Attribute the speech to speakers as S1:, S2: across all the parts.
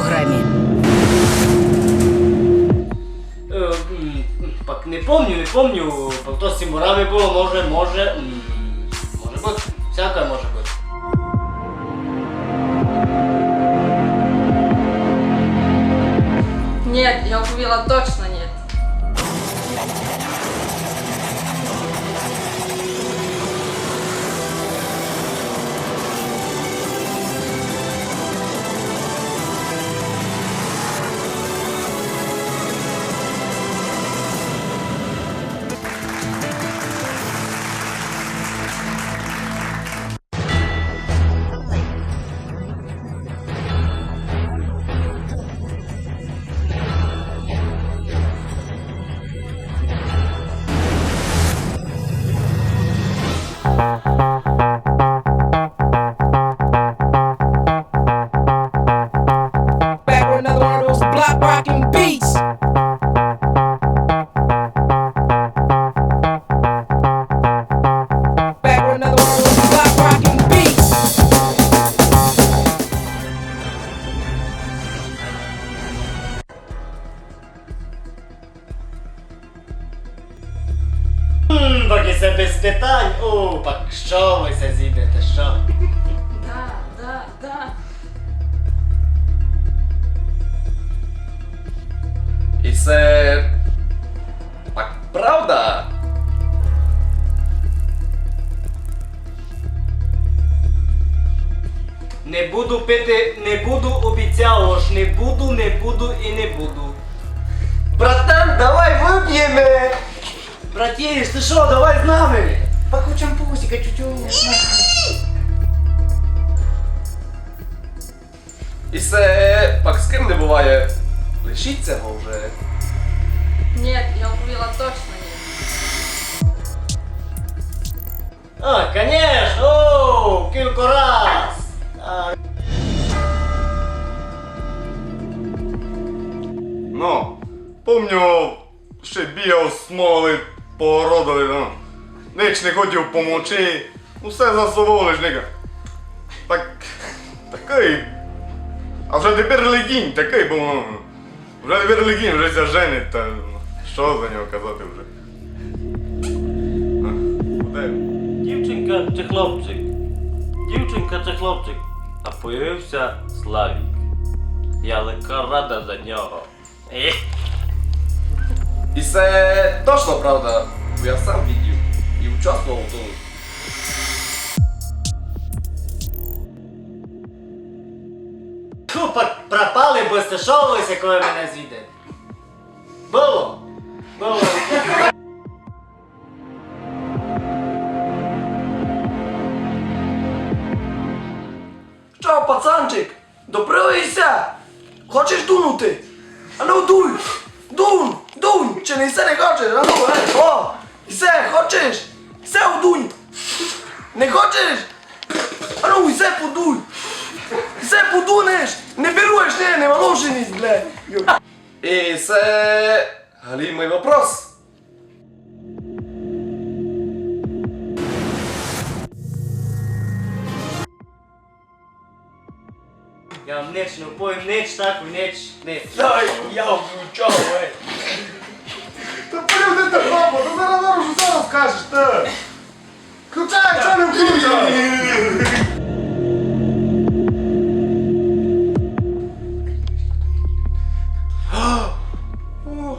S1: програмі.
S2: Е, Пак не помню, не помню. То з Сімурами було, може, може. Може бути. Всяке може бути.
S3: Нет, я увидела точно
S2: питань. О, пак що ви це зійдете, що?
S3: Да, да, да.
S4: І це. Так правда?
S2: Не буду пити, не буду, обіцяв ж, не буду, не буду і не буду.
S4: Братан, давай вип'ємо!
S2: Братіш, ти що, давай з нами?
S5: Покучам пусика чуть-чуть.
S4: І це пак з ким не буває. Лишіть цього вже.
S3: Нет, я mówiła точно нет.
S2: А, конечно, о, кілька раз. А,
S6: Ну, помню, ще бігав породили, ну. Ніч не хотів помочи. Усе засував лишника. Так. такий. А вже тепер легінь, такий був. Вже тепер легінь, вже ся женить, та що за нього казати вже. А?
S7: Дівчинка чи хлопчик? Дівчинка чи хлопчик? А появився Славік. Я лика рада за нього. Ех.
S4: І це точно правда. Бо я сам відів і участвував у тому.
S2: Пак пропали, бо стишовуйся, коли мене звідете. Було? Було.
S5: Що, пацанчик? Допривайся! Хочеш дунути? А ну дуй! Дун! Дунь! Чи не все не хочеш? А ну, ей, о! Все, хочеш? Все удунь! Не хочеш? А ну, все подуй! Все подунеш! Не беруєш, не, не малошеність, бля!
S4: І це. Галімий вопрос.
S2: Я вам ніч не впоїм, ніч таку, ніч, ніч.
S5: Дай, я включав,
S6: е такова, да се навърш, ще разкажеш, тъ. Ключа е, че не ключа.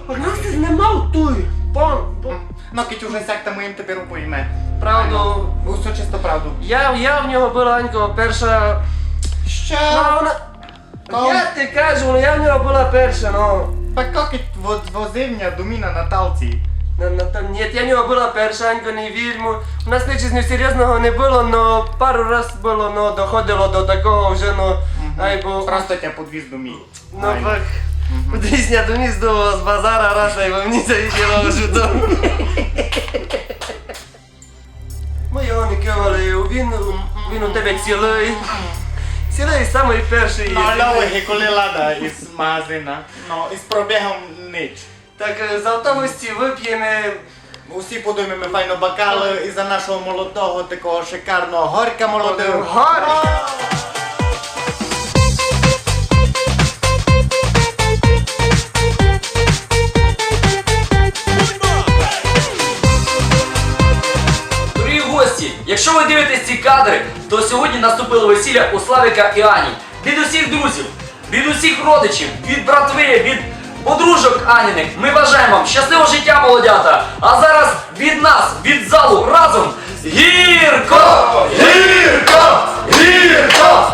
S5: А нас се знамал той. Пон, пон.
S8: Но ке чужа сякта му им те
S5: беру
S8: по име. Правду.
S5: Усто често правду. Јав, јавнјава била
S8: Анькова
S5: перша. Шо? Ја те кажу, јавнјава била перша, но.
S8: Па как е во, во земја домина
S5: на талци? Там, ні, я в нього була перша, Анько, не вірмо. У нас нічого з ним серйозного не було, но пару раз було, ну, доходило до такого вже, ну, ай, бо...
S8: Просто тебе подвіз до мій.
S5: Ну, так, доніс до з базара раз, а й во мені завіділо вже до... Ми його не говорив, він, він у тебе цілий. Цілий самий перший.
S8: Ну, лових, коли лада із магазина. Ну, із пробігом ніч
S5: tak z autobuści wypijemy
S8: Усі подумаємо файно бакали. і за нашого молодого, такого шикарного горька молодого.
S5: Горька!
S1: Гості, якщо ви дивитесь ці кадри, то сьогодні наступило весілля у Славіка і Ані. Від усіх друзів, від усіх родичів, від братви, від подружок Аніних. Ми бажаємо вам щасливого життя, молодята! А зараз від нас, від залу разом гірко! Гірко! Гірко!